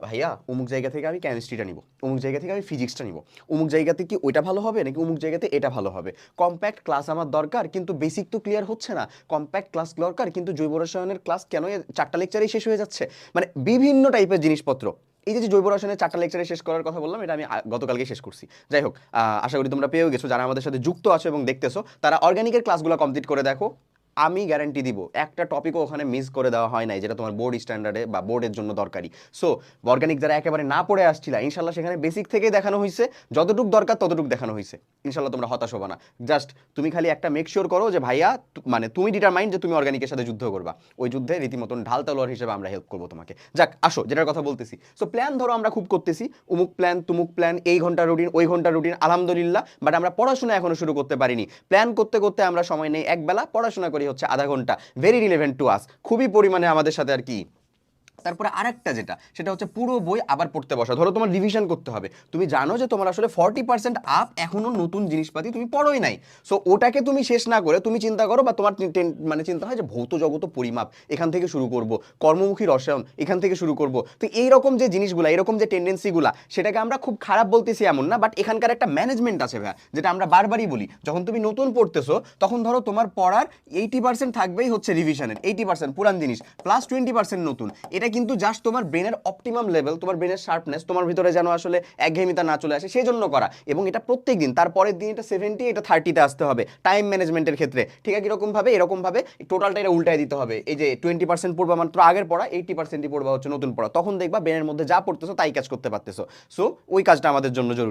ভাইয়া, অমুক জায়গা থেকে আমি কেমিস্ট্রিটা নিব, অমুক জায়গা থেকে আমি ফিজিক্সটা নিব। অমুক জায়গাতে কি ওইটা ভালো হবে নাকি অমুক জায়গাতে এটা ভালো হবে? কম্প্যাক্ট ক্লাস আমার দরকার, কিন্তু বেসিক তো ক্লিয়ার হচ্ছে না। কম্প্যাক্ট ক্লাস দরকার, কিন্তু জৈব রসায়নের ক্লাস কেন চারটা লেকচারেই শেষ হয়ে যাচ্ছে? মানে বিভিন্ন টাইপের জিনিসপত্র। এই যে জৈব রসায়নের চারটা লেকচারে শেষ করার কথা বললাম, এটা আমি গতকালকে শেষ করছি। যাই হোক আশা করি তোমরা পেয়েও গেছো। যারা আমাদের সাথে যুক্ত আছো এবং দেখতেছো, তারা অর্গানিকের ক্লাসগুলো কমপ্লিট করে দেখো। আমি গ্যারান্টি দিব। একটা টপিকও ওখানে মিস করে দেওয়া হয় নাই, যেটা তোমার বোর্ড স্ট্যান্ডার্ডে বা বোর্ডের জন্য দরকারি। সো অর্গানিক যারা একেবারে না পড়ে আসছিলা, ইনশাল্লাহ সেখানে বেসিক থেকেই দেখানো হয়েছে যতটুকু দরকার ততটুকু দেখানো হয়েছে ইনশাল্লাহ তোমরা হতাশ হবা না। জাস্ট তুমি খালি একটা মেক শিওর করো যে, ভাইয়া মানে তুমি ডিটারমাইন্ড যে তুমি অর্গানিকের সাথে যুদ্ধ করবা। ওই যুদ্ধে রীতিমতন ঢাল তলোয়ার হিসেবে আমরা হেল্প করব তোমাকে। যাক, আসো, যেটার কথা বলতেছি। সো প্ল্যান ধরো আমরা খুব করতেছি। উমুক প্ল্যান তুমুক প্ল্যান এই ঘণ্টা রুটিন ওই ঘণ্টা রুটিন আলহামদুলিল্লাহ। বাট আমরা পড়াশোনা এখনও শুরু করতে পারিনি। প্ল্যান করতে করতে আমরা সময় নেই একবেলা, পড়াশোনা করি হচ্ছে আধা ঘণ্টা ভেরি রিলেভেন্ট টু আস খুবই পরিমাণে আমাদের সাথে আর কি তারপরে আরেকটা যেটা, সেটা হচ্ছে পুরো বই আবার পড়তে বসা। ধরো তোমার রিভিশন করতে হবে। তুমি জানো যে তোমার আসলে ফর্টি পার্সেন্ট আপ এখনও নতুন জিনিসপাতি তুমি পড়োই নাই। সো ওটাকে তুমি শেষ না করে তুমি চিন্তা করো বা তোমার মানে চিন্তা হয় যে ভৌত জগত পরিমাপ, এখান থেকে শুরু করব। কর্মমুখী রসায়ন, এখান থেকে শুরু করব। তো এইরকম যে জিনিসগুলো, এরকম যে টেন্ডেন্সিগুলা সেটাকে আমরা খুব খারাপ বলতেছি এমন না বাট এখানকার একটা ম্যানেজমেন্ট আছে ভাইয়া, যেটা আমরা বারবারই বলি। যখন তুমি নতুন পড়তেছো, তখন ধরো তোমার পড়ার এইটি পার্সেন্ট থাকবেই হচ্ছে রিভিশনের এইটি পার্সেন্ট পুরান জিনিস প্লাস টোয়েন্টি পার্সেন্ট নতুন। এটা কিন্তু জাস্ট তোমার ব্রেনের অপটিমাম লেভেল তোমার ব্রেনের শার্পনেস তোমার ভিতরে যেন আসলে একঘেয়েমিতা না চলে আসে সেই জন্য করা। এবং এটা প্রত্যেক দিন তারপরের দিন এটা সেভেন্টি এটা থার্টিতে আসতে হবে টাইম ম্যানেজমেন্টের ক্ষেত্রে। ঠিক আছে, এরকমভাবে এরকমভাবে টোটালটা এটা উল্টায় দিতে হবে। এই যে টোয়েন্টি পার্সেন্ট পড়বা মাত্র আগের পড়া এইটি পার্সেন্টই পড়বা হচ্ছে নতুন পড়া। তখন দেখবা ব্রেনের মধ্যে যা পড়তেছো তাই কাজ করতে পারতেছো। সো ওই কাজটা আমাদের জন্য জরুরি।